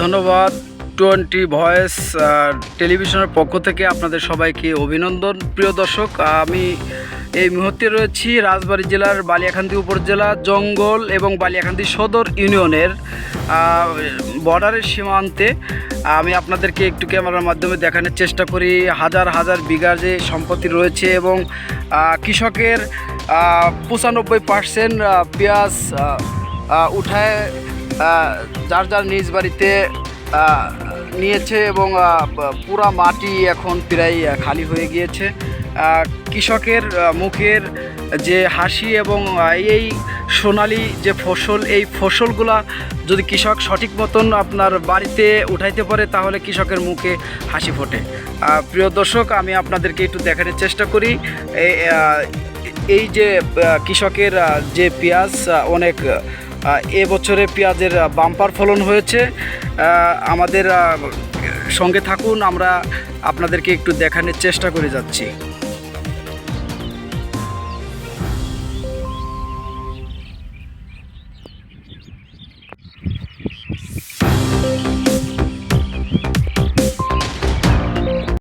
ধন্যবাদ। Twenty voice টেলিভিশনের পক্ষ থেকে আপনাদের সবাইকে অভিনন্দন। প্রিয় দর্শক, আমি এই মুহূর্তে রয়েছি রাজবাড়ী জেলার বালিয়াখান্দি উপজেলা জঙ্গল এবং বালিয়াখান্দি সদর ইউনিয়নের বর্ডারের সীমান্তে। আমি আপনাদেরকে একটু ক্যামেরার মাধ্যমে দেখানোর চেষ্টা করি। হাজার হাজার বিঘা যে সম্পত্তি রয়েছে এবং কৃষকের পঁচানব্বই পার্সেন্ট পেঁয়াজ উঠায় যার যার নিজ বাড়িতে নিয়েছে এবং পুরা মাটি এখন প্রায় খালি হয়ে গিয়েছে। কৃষকের মুখের যে হাসি এবং এই সোনালি যে ফসল এই ফসলগুলা যদি কৃষক সঠিক মতন আপনার বাড়িতে উঠাইতে পারে তাহলে কৃষকের মুখে হাসি ফোটে। প্রিয় দর্শক আমি আপনাদেরকে একটু দেখানোর চেষ্টা করি। এই, যে কৃষকের যে পেঁয়াজ অনেক এবছরে পেঁয়াজের বাম্পার ফলন হয়েছে। আমাদের সঙ্গে থাকুন, আমরা আপনাদেরকে একটু দেখানোর চেষ্টা করে যাচ্ছি।